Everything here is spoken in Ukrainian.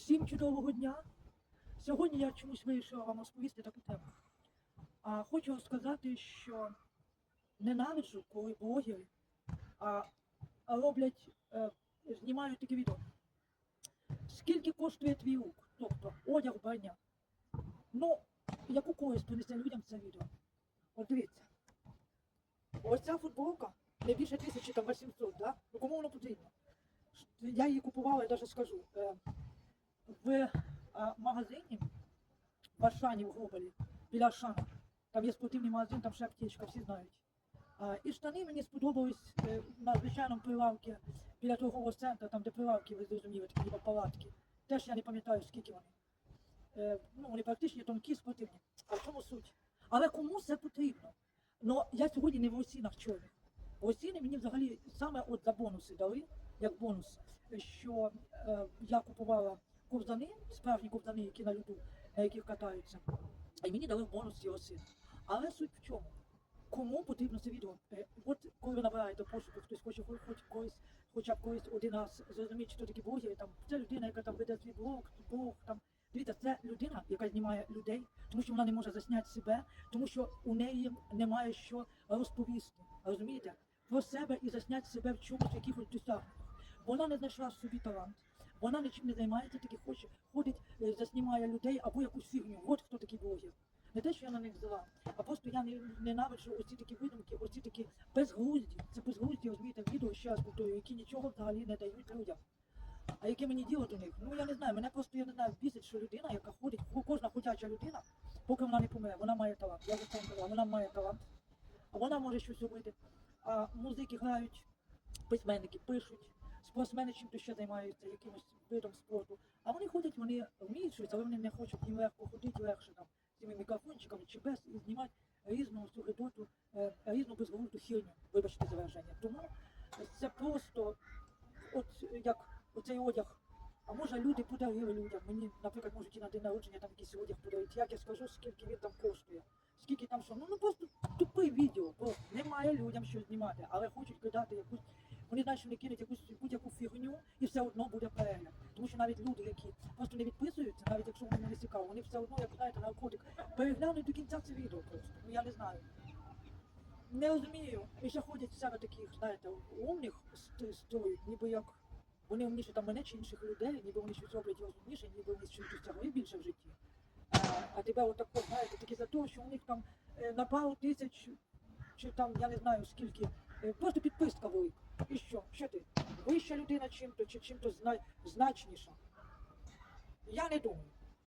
Всім чудового дня. Сьогодні я чомусь вирішила вам розповісти таку тему. А хочу сказати, що ненавиджу, коли блогери а, роблять, е, знімають такі відео. Скільки коштує твій лук? Тобто одяг вбрання. Ну, яку користь принесе людям це відео? От дивіться. Ось ця футболка не більше тисячі там 800, да? Ну кому воно потрібно? Я її купувала, я навіть скажу. е, в магазині в Ашані в Глобалі, біля Ашана. Там є спортивний магазин, там ще аптечка, всі знають. І штани мені сподобались е, на звичайному прилавці біля торгового центру, там де прилавки, ви зрозуміли, такі палатки. Теж я не пам'ятаю, скільки вони. Е, ну, вони практично тонкі, спортивні. А в чому суть? Але кому це потрібно? Ну, я сьогодні не в осінах чорних. Осіни мені взагалі саме от за бонуси дали, як бонус, що е, я купувала ковзани, справжні ковзани, які на льоду, на яких катаються. І мені дали бонус його син. Але суть в чому? Кому потрібно це відео? Е, От коли ви набираєте пошуку, хтось хоче хоч, колись, хоча б колись один раз зрозуміти, що такі блогери, там це людина, яка там веде свій блог, блог там. Дивіться, це людина, яка знімає людей, тому що вона не може засняти себе, тому що у неї немає що розповісти. Розумієте? Про себе і засняти себе в чомусь, в якихось досягненнях. Вона не знайшла в собі талант. Вона нічим не займається, тільки хоче, ходить, е, заснімає людей або якусь фігню. От хто такий блогер. Не те, що я на них взяла, а просто я не ненавиджу оці такі видумки, оці такі безглузді. Це безглузді, розумієте, відео, ще раз повторюю, які нічого взагалі не дають людям. А яке мені діло до них? Ну я не знаю, мене просто я не знаю, бісить, що людина, яка ходить, кожна ходяча людина, поки вона не помре, вона має талант. Я вже казала, вона має талант. А вона може щось робити. А музики грають, письменники пишуть, спортсмени чим-то ще займаються, якимось видом спорту. А вони ходять, вони вміють але вони не хочуть їм легко ходити, легше там з цими мікрофончиками чи без і знімати різну цю гидоту, е, різну безглузду хірню, вибачте за. Тому це просто от як оцей одяг. А може люди подарили людям. Мені, наприклад, можуть і на день народження там якийсь одяг подарити. Як я скажу, скільки він там коштує, скільки там що. Ну, ну просто тупе відео, бо немає людям що знімати, але хочуть кидати якусь. Вони знають, що вони кинуть якусь будь-яку фігню і все одно буде перегляд. Тому що навіть люди, які просто не відписуються, навіть якщо вони не цікаво, вони все одно, як знаєте, наркотик, переглянуть до кінця це відео просто. Ну я не знаю. Не розумію. І ще ходять з себе таких, знаєте, умних ст- строють, ніби як вони умніші там мене чи інших людей, ніби вони щось роблять розумніше, ніби вони щось досягли більше в житті. А, а тебе отако, знаєте, такі за те, що у них там е, на пару тисяч, чи там я не знаю скільки, е, просто підписка велика. І що? Що ти? Вища людина чим-то чи чим-то значніша? Я не думаю.